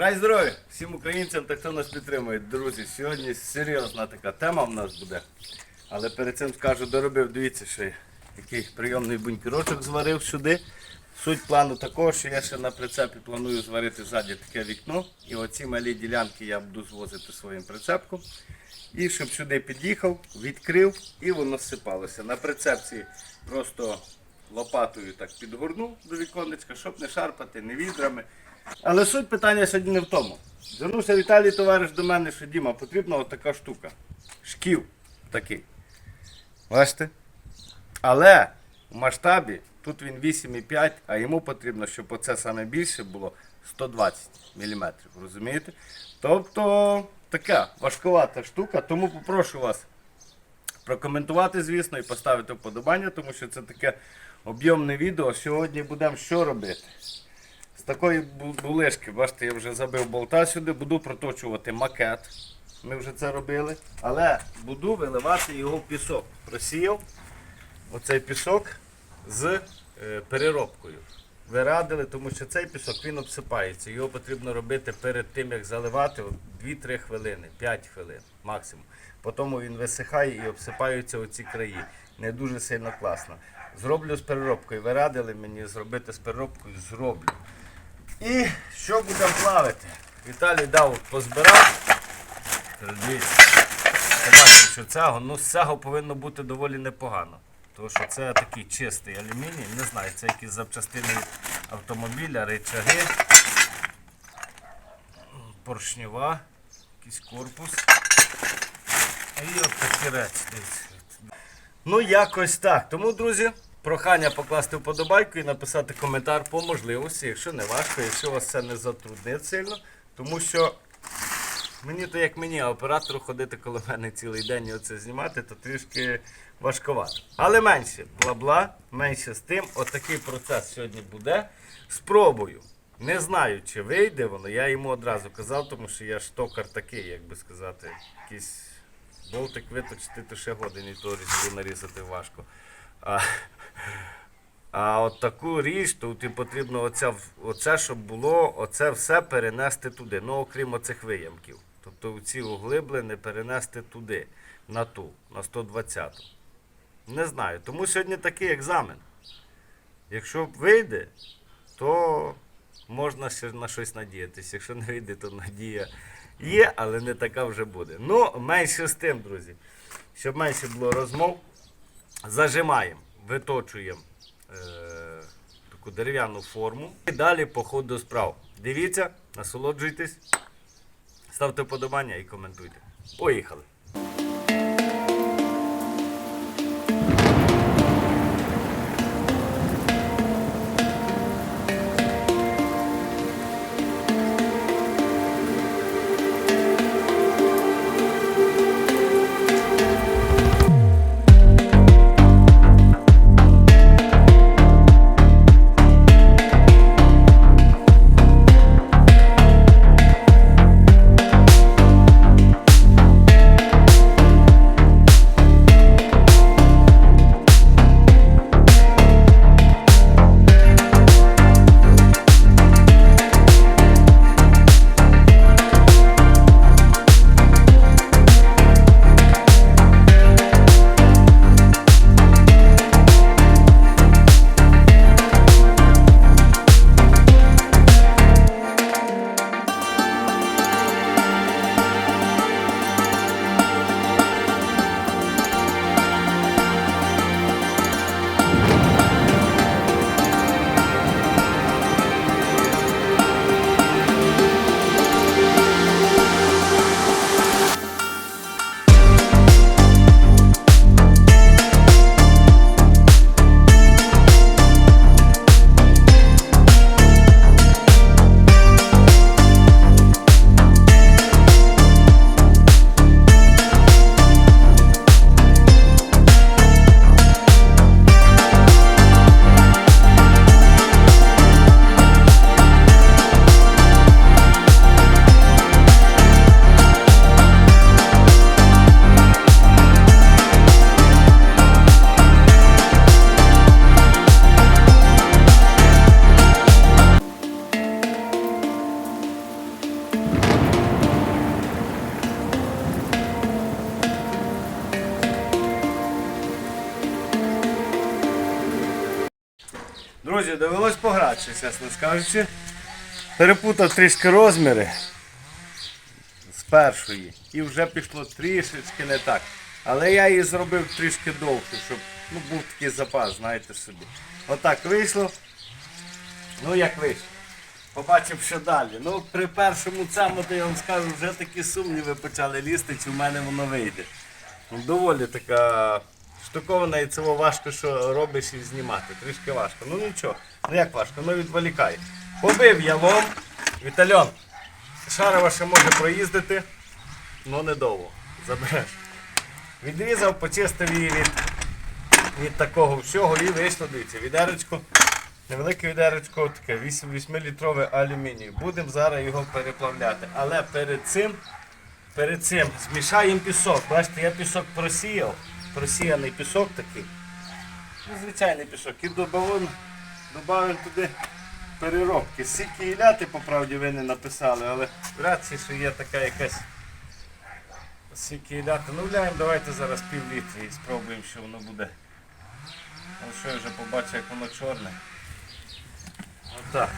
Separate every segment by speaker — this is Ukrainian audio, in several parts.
Speaker 1: Бажаю здоров'я всім українцям та хто нас підтримує. Друзі, сьогодні серйозна така тема в нас буде. Але перед цим скажу, доробив, дивіться, що я який прийомний бункерочок зварив сюди. Суть плану також, що я ще на прицепі планую зварити ззаді таке вікно. І оці малі ділянки я буду звозити своїм прицепком. І щоб сюди під'їхав, відкрив і воно сипалося. На прицепці просто лопатою так підгорнув до віконечка, щоб не шарпати, не відрами. Але суть питання сьогодні не в тому. Звернувся Віталій товариш до мене, що Діма, потрібна отака штука. Шків такий. Бачите? Але в масштабі тут він 8,5, а йому потрібно, щоб оце саме більше було 120 мм. Розумієте? Тобто така важкувата штука, тому попрошу вас прокоментувати, звісно, і поставити вподобання, тому що це таке об'ємне відео. Сьогодні будемо що робити? Такої бу- булишки, бачите, я вже забив болта сюди, буду проточувати макет. Ми вже це робили. Але буду виливати його в пісок. Просіяв оцей пісок з е, переробкою. Ви радили, тому що цей пісок він обсипається. Його потрібно робити перед тим, як заливати 2-3 хвилини, 5 хвилин максимум. Потім він висихає і обсипаються оці краї. Не дуже сильно класно. Зроблю з переробкою. Ви радили мені зробити з переробкою, зроблю. І що будемо плавити? Віталій дав позбирав. Дивіться. Що цього, ну з цього повинно бути доволі непогано. Тому що це такий чистий алюміній, не знаю, це якісь запчастини автомобіля, речаги, поршнева, якийсь корпус. І от такі речі. Ну, якось так. Тому, друзі, прохання покласти вподобайку і написати коментар по можливості, якщо не важко, якщо вас це не затруднить сильно. Тому що мені то як мені, а оператору ходити коло мене цілий день і оце знімати, то трішки важковато. Але менше бла-бла, менше з тим. Отакий процес сьогодні буде. Спробую. Не знаю, чи вийде воно. Я йому одразу казав, тому що я ж токар такий, як би сказати, якийсь болтик виточити, то ще годин і то нарізати важко. А, а от таку річ, то ти потрібно оце, оце, щоб було, оце все перенести туди. Ну, окрім оцих виямків. Тобто ці углиблені перенести туди, на ту, на 120. ту Не знаю. Тому сьогодні такий екзамен. Якщо вийде, то можна ще на щось надіятися. Якщо не вийде, то надія є, але не така вже буде. Ну, менше з тим, друзі. Щоб менше було розмов, зажимаємо, виточуємо е, таку дерев'яну форму. І далі по ходу справ. Дивіться, насолоджуйтесь, ставте вподобання і коментуйте. Поїхали! Довелось чесно скажучи. Перепутав трішки розміри з першої. І вже пішло трішечки не так. Але я її зробив трішки довше, щоб ну, був такий запас, знаєте собі. Отак вийшло. Ну як вийшло. Побачимо, що далі. Ну, при першому цьому, то я вам скажу, вже такі сумніви почали лізти, чи в мене воно вийде. Доволі така штукована і це важко, що робиш і знімати. Трішки важко. Ну нічого. Ну як важко, ну відволікай. Побив я. Вітальон. Шарова ще може проїздити, але недовго. Забереш. Відрізав, почистив її від, від такого всього і вийшло, дивіться, відеречко. Невелике відеречко, таке 8-літрове алюміній. Будемо зараз його переплавляти. Але перед цим, перед цим змішаємо пісок. Бачите, я пісок просіяв. Просіяний пісок такий. Ну, звичайний пісок. І додаємо туди переробки. Скільки іляти, по правді, ви не написали, але вряд чи, що є така якась. Скільки іляти. Ну, вляємо, давайте зараз пів літри і спробуємо, що воно буде. Ну що я вже побачив, як воно чорне. Отак.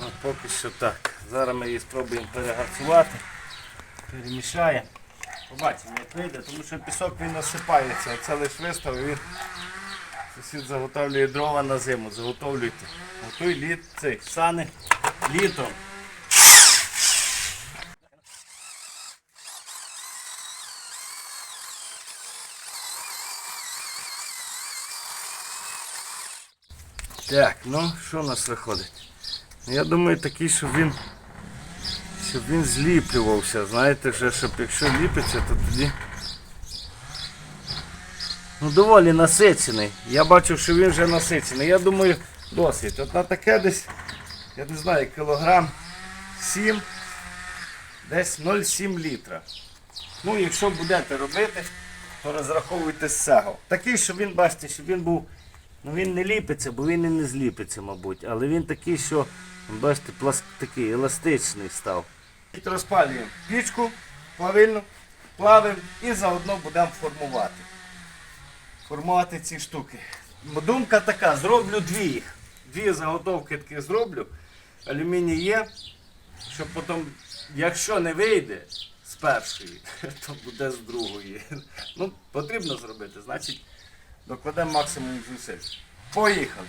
Speaker 1: От поки що так. Зараз ми її спробуємо перегарцувати. Перемішаємо. Побачимо, як вийде, тому що пісок він насипається. Оце лише виставив, він сусід заготовлює дрова на зиму. Заготовлюйте. Готуй літ цей сани літом. Так, ну що у нас виходить? Ну, Я думаю такий, щоб він щоб він зліплювався. Знаєте, вже, щоб якщо ліпиться, то тоді. Ну доволі насичений. Я бачу, що він вже насичений. Я думаю, досить. От на таке десь, я не знаю, кілограм 7, десь 0,7 літра. Ну, якщо будете робити, то розраховуйте з цього. Такий, щоб він, бачите, щоб він був. Ну він не ліпиться, бо він і не зліпиться, мабуть. Але він такий, що, бачите, пласк такий еластичний став. Розпалюємо пічку плавильну, плавимо і заодно будемо формувати. Формувати ці штуки. Думка така, зроблю дві їх. Дві заготовки такі зроблю. Алюміній є, щоб потім, якщо не вийде з першої, то буде з другої. Ну, потрібно зробити, значить докладемо максимум зусиль. Поїхали.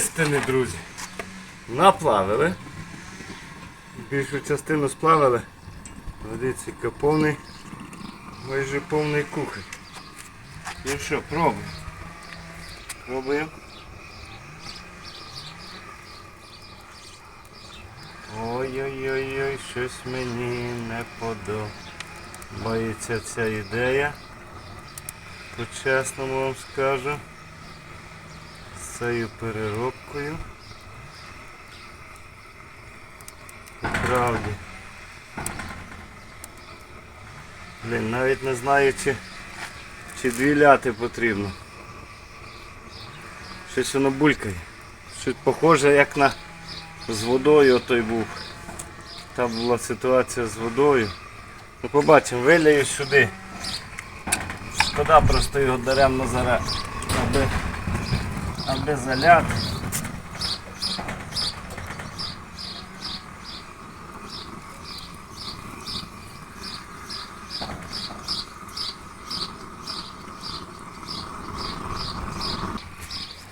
Speaker 1: істини, друзі. Наплавили. Більшу частину сплавили. Дивіться, повний, майже повний кухоль. Ну що, пробуємо. Пробуємо. Ой-ой-ой, щось мені не подобається ця ідея. По-чесному вам скажу. Цією переробкою. Правді. Блін, навіть не знаю, чи, чи дві ляти потрібно. Щось воно булькає. Щось похоже, як на з водою той був. Там була ситуація з водою. Ну побачимо, вилію сюди. Шкода просто його даремно зараз, аби заляти.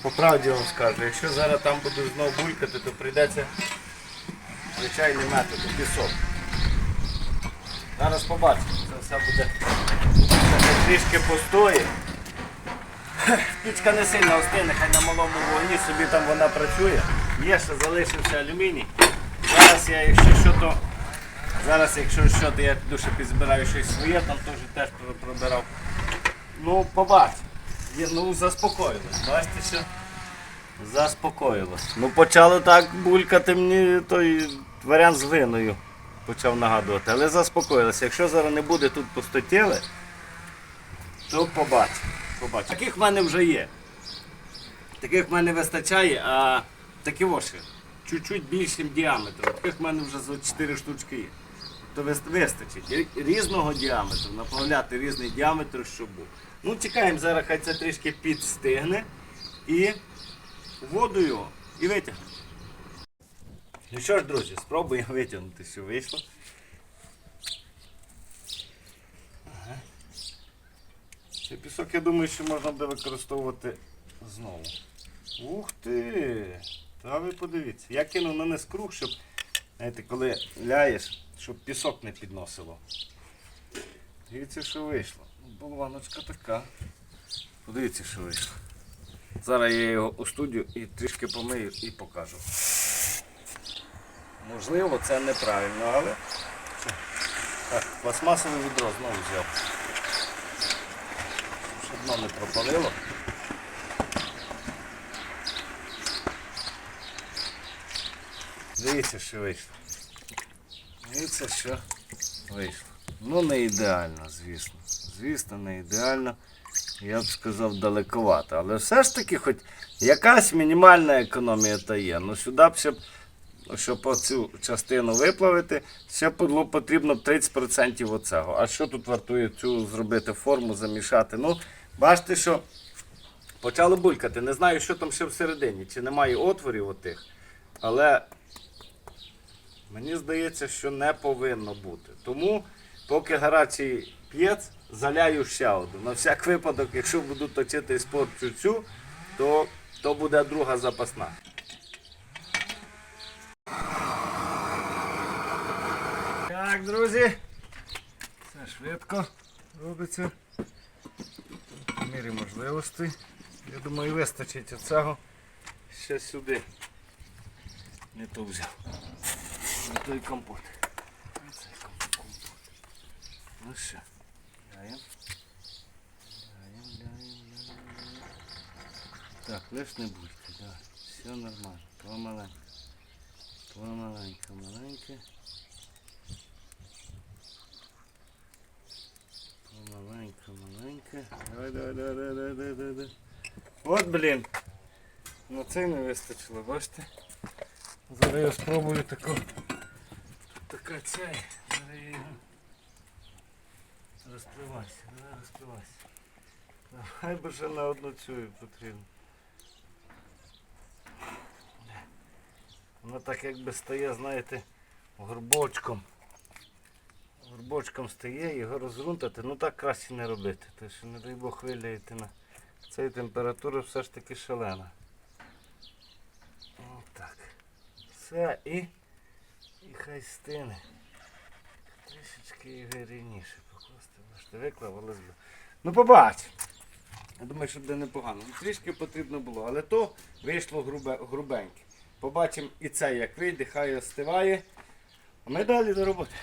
Speaker 1: По правді вам скажу, якщо зараз там буду знову булькати, то прийдеться звичайний метод, пісок. Зараз побачимо, це все буде трішки постоїть. Пічка не сильно остине, хай на малому вогні собі там вона працює. Є ще залишився алюміній. Зараз я, якщо що, то зараз, якщо що, то я піду підзбираю щось своє, там теж теж пробирав. Ну, побачимо. Ну заспокоїлось. Бачите, що заспокоїлось. Ну почало так булькати мені той варіант з глиною почав нагадувати, але заспокоїлося. Якщо зараз не буде тут пустотіли, то побачимо. Побачимо. Таких в мене вже є. Таких в мене вистачає, а такі оші. Чуть-чуть більшим діаметром. Таких в мене вже за 4 штучки є. То вистачить. Різного діаметру, направляти різний діаметр, щоб був. Ну, чекаємо зараз, хай це трішки підстигне. І воду його і витягнемо. Ну що ж, друзі, спробуємо витягнути, що вийшло. Цей пісок, я думаю, що можна буде використовувати знову. Ух ти! Та ви подивіться. Я кинув на низ круг, щоб, знаєте, коли ляєш, щоб пісок не підносило. Дивіться, що вийшло. Болваночка така. Подивіться, що вийшло. Зараз я його у студію і трішки помию і покажу. Можливо, це неправильно, але. Так, пластмасове відро знову взяв. Щоб не пропалило. Дивіться, що вийшло. Дивіться, що вийшло. Ну не ідеально, звісно. Звісно, не ідеально. Я б сказав далековато. Але все ж таки, хоч якась мінімальна економія та є. Ну сюди б ще щоб оцю частину виплавити, ще було потрібно 30% оцього. А що тут вартує цю зробити форму, замішати? Ну, бачите, що почало булькати. Не знаю, що там ще всередині, чи немає отворів отих. Але Мені здається, що не повинно бути. Тому, поки гарячий п'єц, заляю ще один. На всяк випадок, якщо буду точити спорчу цю, то, то буде друга запасна. Так, друзі. Це швидко робиться. Мірі можливостей. Я думаю, вистачить оцього ще сюди. Не то взяв. Не той компот. Оцей компот. компот. Ну що, даємо. Даємо, даємо, даємо. Так, лиш не будьте, да. Все нормально. Помаленьку. Помаленьку, маленьке. Помаленьку, маленьке. Давай, давай, давай, давай, давай, давай. От, блін. На це не вистачило, бачите? Зараз я спробую таку. Така цей. Зараз я його. Розпливайся, давай розпливайся. Давай би ще на одну цю потрібно. Воно так якби стає, знаєте, горбочком. Горбочком стає, його розрунтати, ну так краще не робити. Тому що не дай Бог виляєте на, Цей температура все ж таки шалена. Отак. Все і. І хай стине. Трішечки і рівніше покласти. Бачите, виклав, збив. Ну побач. Я думаю, що буде непогано. Ну, Трішки потрібно було, але то вийшло грубе, грубеньке. Побачимо і це як вийде, хай остиває. А ми далі до роботи.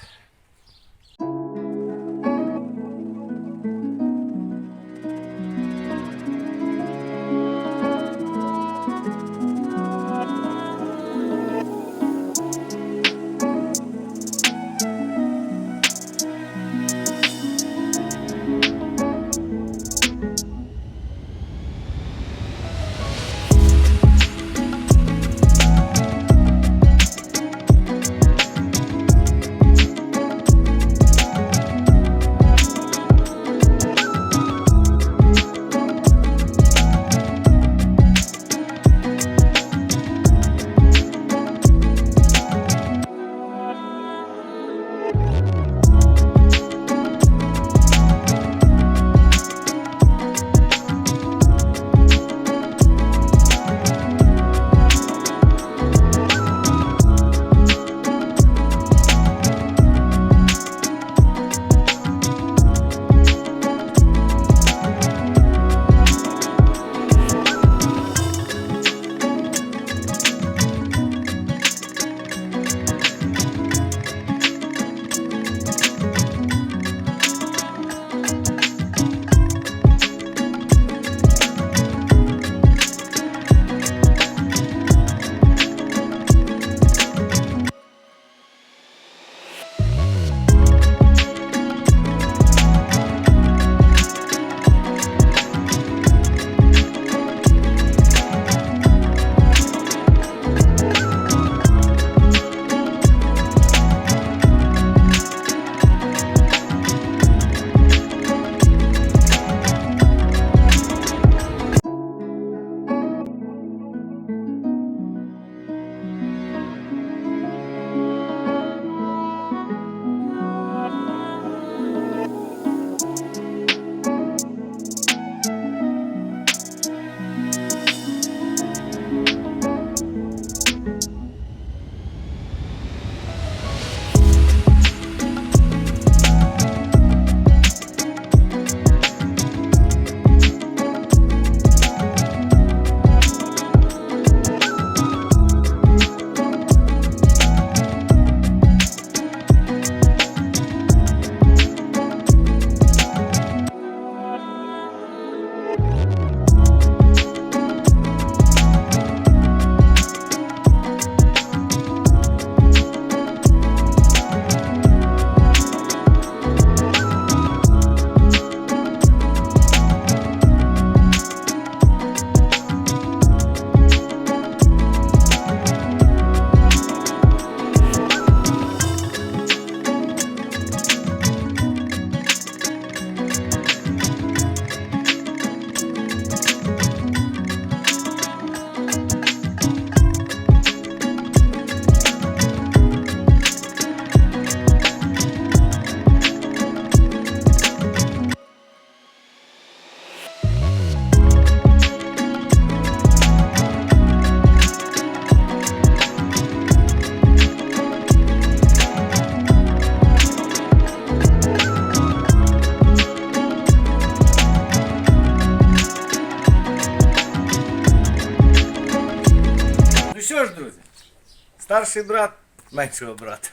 Speaker 1: Старший брат меншого брата.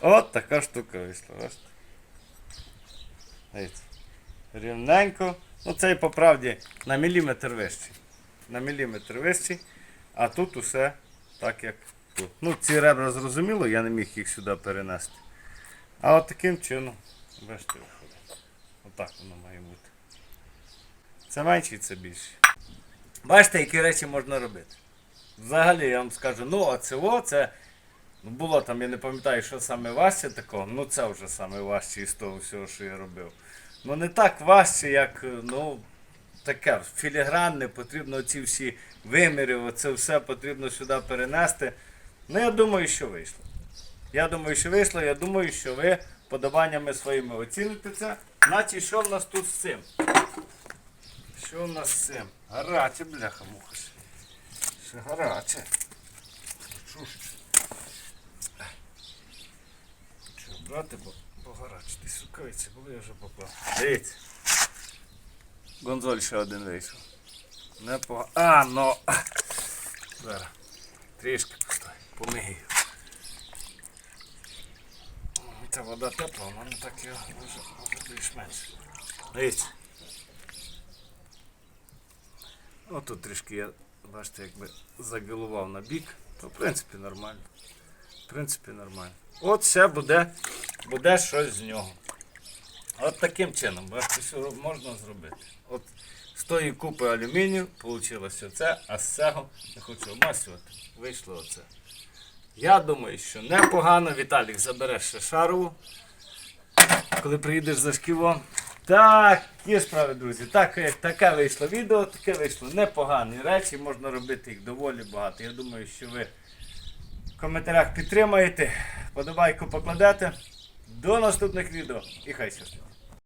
Speaker 1: От така штука вийшла. Рівненько. Ну цей по правді на міліметр вищий. На міліметр вищий, а тут усе так як тут. Ну, ці ребра зрозуміло, я не міг їх сюди перенести. А от таким чином, бачите, виходить. Отак воно має бути. Це менший, це більший. Бачите, які речі можна робити. Взагалі, я вам скажу, ну а це. Ну, було там, я не пам'ятаю, що саме важче такого, ну це вже саме важче із того всього, що я робив. Ну не так важче, як ну, таке філігранне, потрібно ці всі виміри, оце все потрібно сюди перенести. Ну я думаю, що вийшло. Я думаю, що вийшло, я думаю, що ви подаваннями своїми оціните це. Значить, що в нас тут з цим? Що у нас з цим? Гаряче, бляха муха. Ще гаряче. Ж? Брати, бо, бо гаряче. Ти сукавиці, коли я вже поклав. Дивіться. Гонзоль ще один вийшов. Не по... А, ну. Зараз. Трішки постой. Помию. Та вода тепла, вона не так його може, може більш-менш. Дивіться. Ну тут трішки я, бачите, якби загилував на бік, то в принципі нормально. В принципі нормально. От все буде, буде щось з нього. От таким чином, бачите, що можна зробити. От з тої купи алюмінію вийшло це, а з цього не хочу обмасювати. Вийшло оце. Я думаю, що непогано. Віталік забереш ще шарову, коли приїдеш за шківом. Так, є справи, друзі. Так, таке вийшло відео, таке вийшло непогані речі, можна робити їх доволі багато. Я думаю, що ви в коментарях підтримаєте, подобайку покладете. До наступних відео і хай щастить.